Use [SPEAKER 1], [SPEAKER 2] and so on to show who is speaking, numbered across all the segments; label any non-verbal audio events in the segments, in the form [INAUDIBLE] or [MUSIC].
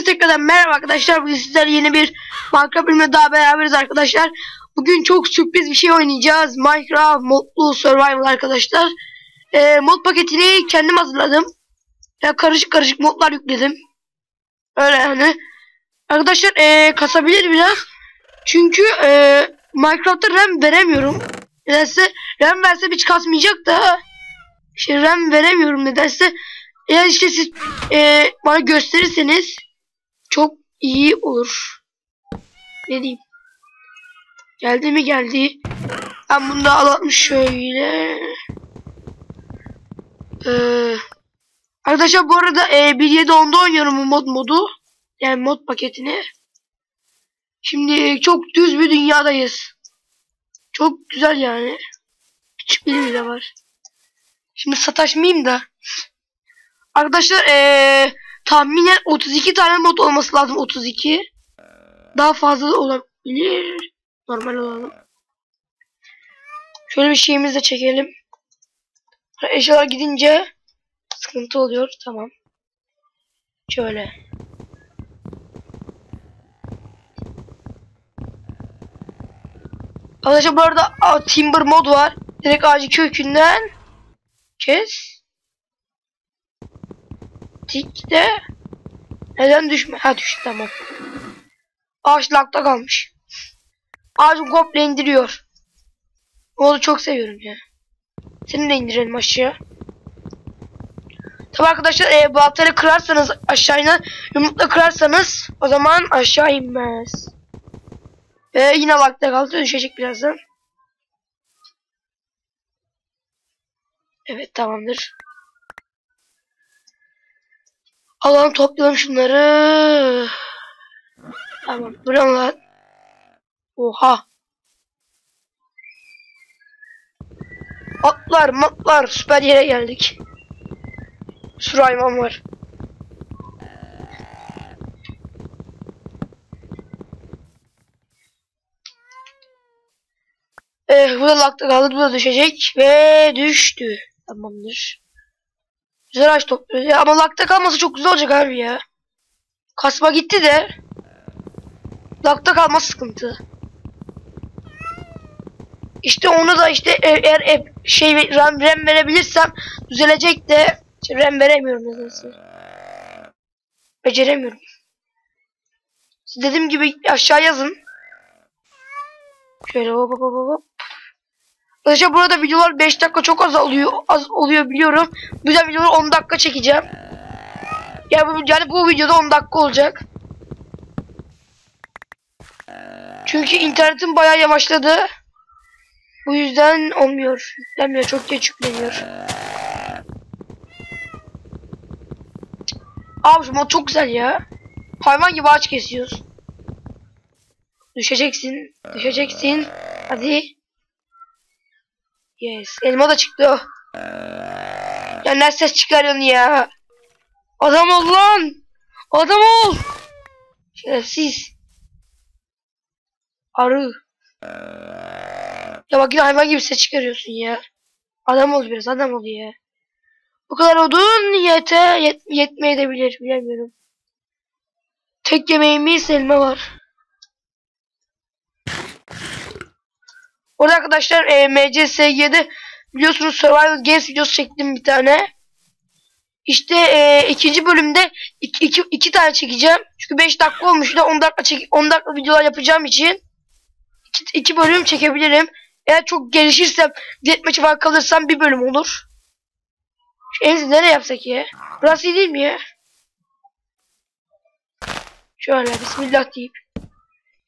[SPEAKER 1] Hepinize tekrardan merhaba arkadaşlar. Bugün sizlerle yeni bir Minecraft bölümüne daha beraberiz arkadaşlar. Bugün çok sürpriz bir şey oynayacağız. Minecraft modlu survival arkadaşlar. Ee, mod paketini kendim hazırladım. Ya karışık karışık modlar yükledim. Öyle yani. Arkadaşlar ee, kasabilir biraz. Çünkü ee, Minecraft'ta RAM veremiyorum. Nedense RAM verse hiç kasmayacak da işte RAM veremiyorum nedense. Eğer işte siz e, bana gösterirseniz çok iyi olur. Ne diyeyim? Geldi mi geldi. Ben bunu da alalım şöyle. Ee, arkadaşlar bu arada e, 1.7.10'da oynuyorum bu mod modu. Yani mod paketini. Şimdi çok düz bir dünyadayız. Çok güzel yani. Küçük bir bile var. Şimdi sataşmayayım da. Arkadaşlar ee, tahminen 32 tane mod olması lazım 32. Daha fazla da olabilir. Normal olalım. Şöyle bir şeyimizi de çekelim. Eşyalar gidince sıkıntı oluyor. Tamam. Şöyle. Arkadaşlar bu arada Timber mod var. Direkt ağacı kökünden kes. Tik de neden düşme? Ha düştü tamam. Ağaç kalmış. Ağacı komple indiriyor. Onu çok seviyorum ya. Seni de indirelim aşağı. Tabi arkadaşlar e, baltayla kırarsanız aşağıya yumrukla kırarsanız o zaman aşağı inmez. Ve yine lakta kaldı düşecek birazdan. Evet tamamdır. Alalım toplayalım şunları. Tamam. Ne lan? Oha. Atlar matlar süper yere geldik. Sürü hayvan var. Evet bu da lakta kaldı. Bu da düşecek. Ve düştü. Tamamdır. Güzel ağaç topluyoruz. Ya ama lakta kalması çok güzel olacak abi ya. Kasma gitti de. Lakta kalması sıkıntı. İşte onu da işte e, eğer eğer şey RAM, RAM verebilirsem düzelecek de işte RAM veremiyorum nedense. Beceremiyorum. Siz dediğim gibi aşağı yazın. Şöyle hop hop hop hop. Arkadaşlar burada videolar 5 dakika çok az oluyor. Az oluyor biliyorum. Güzel videolar 10 dakika çekeceğim. Yani bu, yani bu videoda 10 dakika olacak. Çünkü internetim bayağı yavaşladı. Bu yüzden olmuyor. Yüklenmiyor. Çok geç yükleniyor. Abi şu mod çok güzel ya. Hayvan gibi ağaç kesiyoruz. Düşeceksin. Düşeceksin. Hadi. Yes. Elma da çıktı. Ya ne ses çıkarıyorsun ya? Adam ol lan. Adam ol. Şerefsiz. Arı. Ya bak yine hayvan gibi ses çıkarıyorsun ya. Adam ol biraz adam ol ya. Bu kadar odun yete yet, yetmeyebilir bilemiyorum. Tek yemeğimiz elma var. Orada arkadaşlar e, MCSG'de biliyorsunuz Survival Games videosu çektim bir tane. İşte e, ikinci bölümde iki, iki, iki tane çekeceğim. Çünkü 5 dakika olmuş da 10 dakika çek 10 dakika videolar yapacağım için iki, bölüm çekebilirim. Eğer çok gelişirsem deathmatch var kalırsam bir bölüm olur. Şu en nereye yapsak ya? Burası iyi değil mi ya? Şöyle bismillah deyip.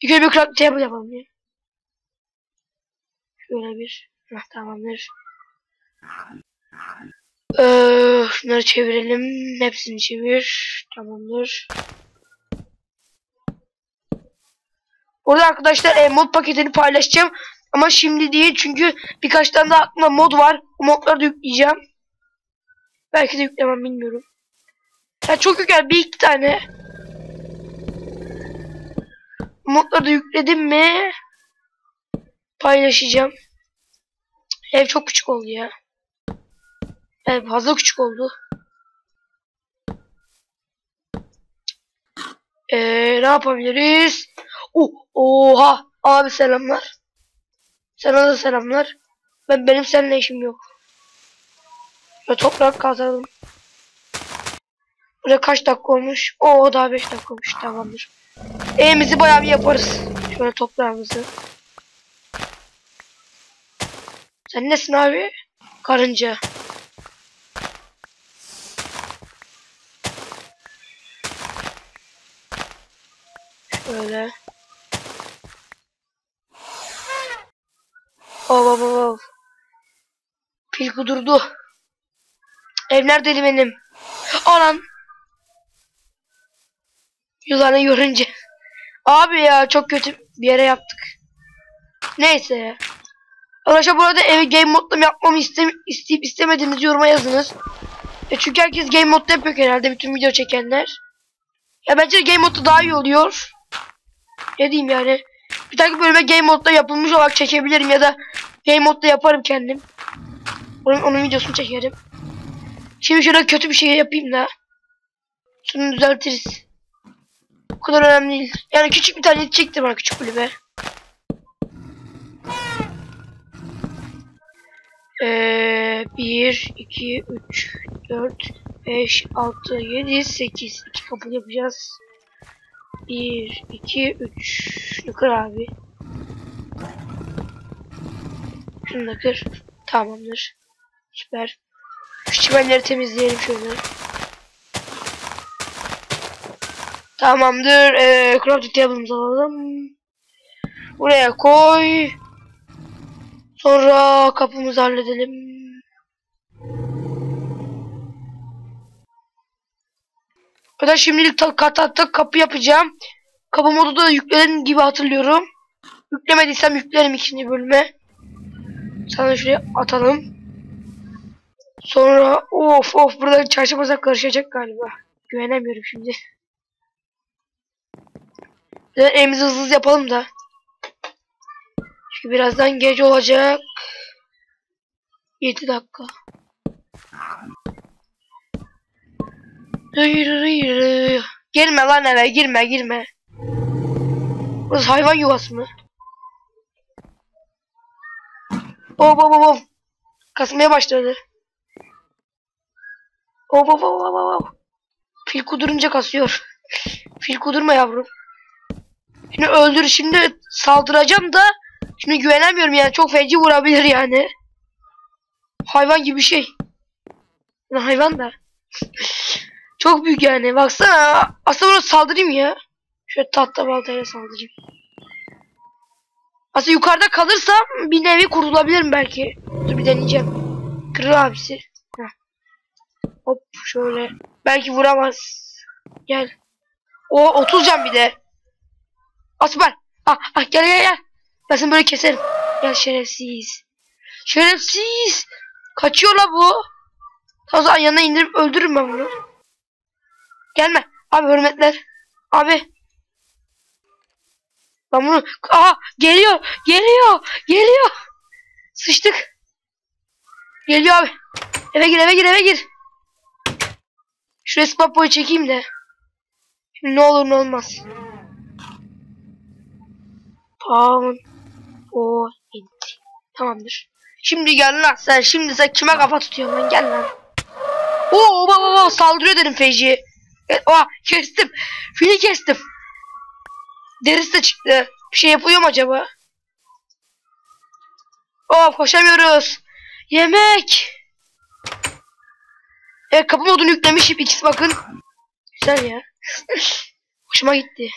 [SPEAKER 1] İlk önce bir craft yapalım ya. Şöyle bir. Heh, tamamdır. Ee, şunları çevirelim. Hepsini çevir. Tamamdır. Orada arkadaşlar e, mod paketini paylaşacağım. Ama şimdi değil çünkü birkaç tane daha aklımda mod var. O modları da yükleyeceğim. Belki de yüklemem bilmiyorum. Ya çok yükler bir iki tane. Modları da yükledim mi paylaşacağım. Ev çok küçük oldu ya. Ev fazla küçük oldu. Ee, ne yapabiliriz? Oh, oha abi selamlar. Sana da selamlar. Ben benim seninle işim yok. Ve toprak kazalım. Burada kaç dakika olmuş? Oo daha 5 dakika olmuş. Tamamdır. Evimizi bayağı bir yaparız. Şöyle toprağımızı. Sen nesin abi? Karınca. Şöyle. Of of of. Pil kudurdu. Ev neredeydi benim? Anan. Yılanı görünce. Abi ya çok kötü bir yere yaptık. Neyse. Arkadaşlar bu arada evi game modda mı yapmamı istem isteyip istemediğinizi yoruma yazınız. E çünkü herkes game modda yapıyor genelde bütün video çekenler. Ya bence game modda daha iyi oluyor. Ne diyeyim yani. Bir dahaki bölüme game modda yapılmış olarak çekebilirim ya da game modda yaparım kendim. Onun, onun videosunu çekerim. Şimdi şöyle kötü bir şey yapayım da. Şunu düzeltiriz. Bu kadar önemli değil. Yani küçük bir tane çektim bana küçük kulübe. Ee, 1, 2, 3, 4, 5, 6, 7, 8. 2 kapı yapacağız. 1, 2, 3. Şunu abi. Şunu da. Tamamdır. Süper. Şu çimenleri temizleyelim şöyle. Tamamdır. Ee, crafting table'ımızı alalım. Buraya koy. Sonra kapımızı halledelim. Arkadaşlar şimdilik katatta kapı yapacağım. Kapı modu da yükledim gibi hatırlıyorum. Yüklemediysem yüklerim ikinci bölüme. Sana şuraya atalım. Sonra of of burada çarşı pazar karışacak galiba. Güvenemiyorum şimdi. Elimizi hızlı yapalım da. Çünkü birazdan gece olacak. 7 dakika. Girme lan eve girme girme. Burası hayvan yuvası mı? Hop hop hop hop. Kasmaya başladı. Hop hop hop hop hop. Fil kudurunca kasıyor. Fil kudurma yavrum. Şimdi öldür şimdi saldıracağım da şimdi güvenemiyorum yani çok feci vurabilir yani. Hayvan gibi bir şey. Yani hayvan da. çok büyük yani baksana. Aslında bunu saldırayım ya. Şöyle tahta baltayla saldırayım. Aslında yukarıda kalırsam bir nevi kurtulabilirim belki. Dur bir deneyeceğim. Kırır abisi. Heh. Hop şöyle. Belki vuramaz. Gel. O 30 can bir de. Asper. Ah, ah gel gel gel. Ben seni böyle keserim. Gel şerefsiz. Şerefsiz. Kaçıyor la bu. O zaman yanına indirip öldürürüm ben bunu. Gelme. Abi hürmetler. Abi. Ben bunu... Aha geliyor. Geliyor. Geliyor. Sıçtık. Geliyor abi. Eve gir eve gir eve gir. Şuraya spot boy çekeyim de. Şimdi ne olur ne olmaz. Pound point. Tamamdır. Şimdi gel lan sen. Şimdi sen kime kafa tutuyorsun lan gel lan. Oo baba baba saldırıyor dedim. Evet, oha kestim. Fili kestim. Derisi de çıktı. Bir şey yapıyor mu acaba? Oh koşamıyoruz. Yemek. Evet kapı modunu yüklemişim. İkisi bakın. Güzel ya. [LAUGHS] Hoşuma gitti.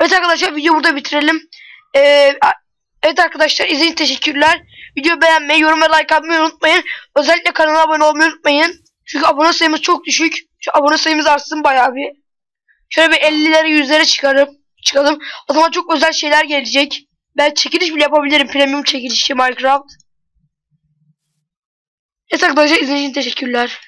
[SPEAKER 1] Evet arkadaşlar video burada bitirelim. Ee, evet arkadaşlar izlediğiniz teşekkürler. Video beğenmeyi, yorum ve like atmayı unutmayın. Özellikle kanala abone olmayı unutmayın. Çünkü abone sayımız çok düşük. Şu abone sayımız artsın bayağı bir. Şöyle bir 50'lere 100'lere çıkarım. Çıkalım. O zaman çok özel şeyler gelecek. Ben çekiliş bile yapabilirim. Premium çekilişi Minecraft. Evet arkadaşlar izlediğiniz için teşekkürler.